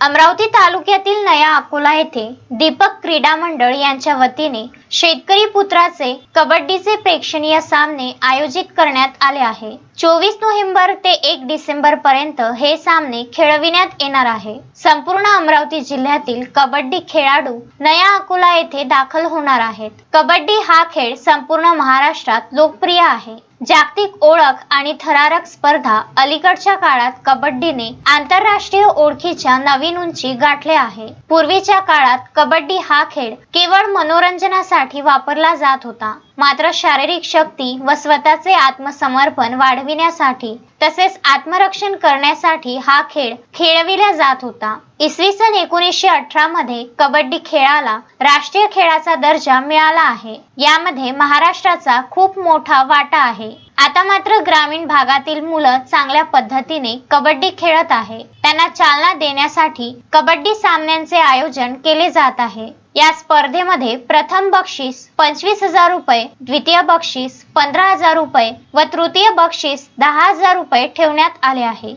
अमरावती तालुक्यातील नया अकोला येथे दीपक क्रीडा मंडळ यांच्या वतीने शेतकरी पुत्राचे कबड्डीचे प्रेक्षणीय सामने आयोजित करण्यात आले आहे. चोवीस नोव्हेंबर ते एक डिसेंबर पर्यंत हे सामने खेळविण्यात येणार आहे. संपूर्ण अमरावती जिल्ह्यातील कबड्डी खेळाडू नया अकोला येथे दाखल होणार आहेत. कबड्डी हा खेळ संपूर्ण महाराष्ट्रात लोकप्रिय आहे. जागतिक ओळख आणि थरारक स्पर्धा अलीकडच्या काळात कबड्डीने आंतरराष्ट्रीय ओळखीच्या नवीन उंची गाठले आहे. पूर्वीच्या काळात कबड्डी हा खेळ केवळ मनोरंजनासाठी वापरला जात होता. मात्र शारीरिक शक्ती व स्वतःचे आत्मसमर्पण वाढविण्यासाठी तसेच आत्मरक्षण करण्यासाठी हा खेळ खेळविला जात होता. इसवी सन एकोणीसशे अठरा मध्ये कबड्डी खेळाला राष्ट्रीय खेळाचा दर्जा मिळाला आहे. यामध्ये महाराष्ट्राचा खूप मोठा वाटा आहे. आता मात्र ग्रामीण भागातील मुलं चांगल्या पद्धतीने कबड्डी खेळत आहे. त्यांना चालना देण्यासाठी कबड्डी सामन्यांचे आयोजन केले जात आहे. या स्पर्धेमध्ये प्रथम बक्षीस पंचवीस हजार रुपये द्वितीय बक्षीस पंधरा हजार रुपये व तृतीय बक्षीस दहा हजार रुपये ठेवण्यात आले आहे.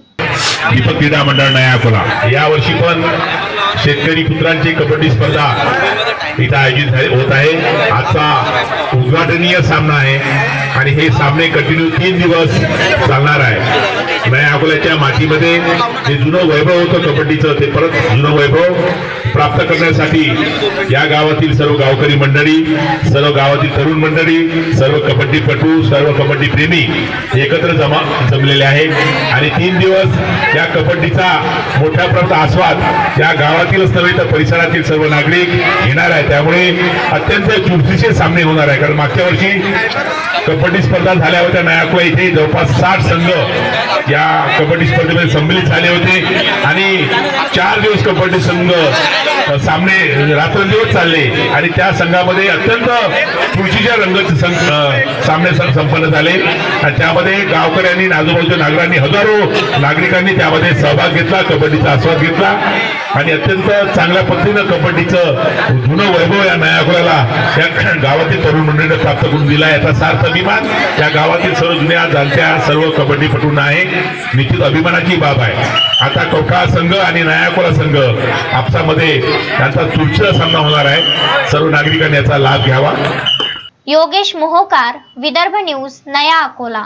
दीपक क्रीडा मंडळ नया अकोला. यावर्षी पण शेतकरी पुत्रांची कबड्डी स्पर्धा इथं आयोजित झाली- होत आहे. आजचा उद्घाटनीय सामना आहे आणि हे सामने कंटिन्यू तीन दिवस चालणार आहे. नया अकोल्याच्या मातीमध्ये जे जुनं वैभव होतं कबड्डीचं ते परत जुनं वैभव प्राप्त करण्यासाठी या गावातील सर्व गावकरी मंडळी सर्व गावातील तरुण मंडळी सर्व कबड्डीपटू सर्व कबड्डी प्रेमी एकत्र जमा जमलेले आहेत. आणि तीन दिवस या कबड्डीचा मोठ्या प्रमाणात आस्वाद या गावातीलच नव्हे तर परिसरातील सर्व नागरिक घेणार आहे त्यामुळे अत्यंत चुरशीचे सामने होणार आहे कारण मागच्या वर्षी कबड्डी स्पर्धा झाल्या होत्या. नायाकुळा इथे जवळपास साठ संघ या कबड्डी स्पर्धेमध्ये सम्मिलित झाले होते. आणि चार दिवस कबड्डी संघ सामने रात्रदिवस चालले आणि त्या संघामध्ये अत्यंत खुर्चीच्या रंगाचे संघ सामने संपन्न झाले. आणि त्यामध्ये गावकऱ्यांनी आजूबाजूच्या नागरांनी हजारो नागरिकांनी त्यामध्ये सहभाग घेतला कबड्डीचा आस्वाद घेतला. आणि अत्यंत चांगल्या पद्धतीनं कबड्डीचं जुनं वैभव या नयाकुराला या गावातील तरुण मंडळीनं प्राप्त करून दिला याचा सार्थ अभिमान. या गावातील सर्व जुन्या जाणत्या सर्व कबड्डीपटूंना आहे. निश्चित अभिमानाची बाब आहे. आता टोकाळ संघ आणि नयाकोला संघ आपसामध्ये त्यांचा चुरशीचा सामना होणार आहे. सर्व नागरिकांनी याचा लाभ घ्यावा. योगेश मोहोकार विदर्भ न्यूज नया अकोला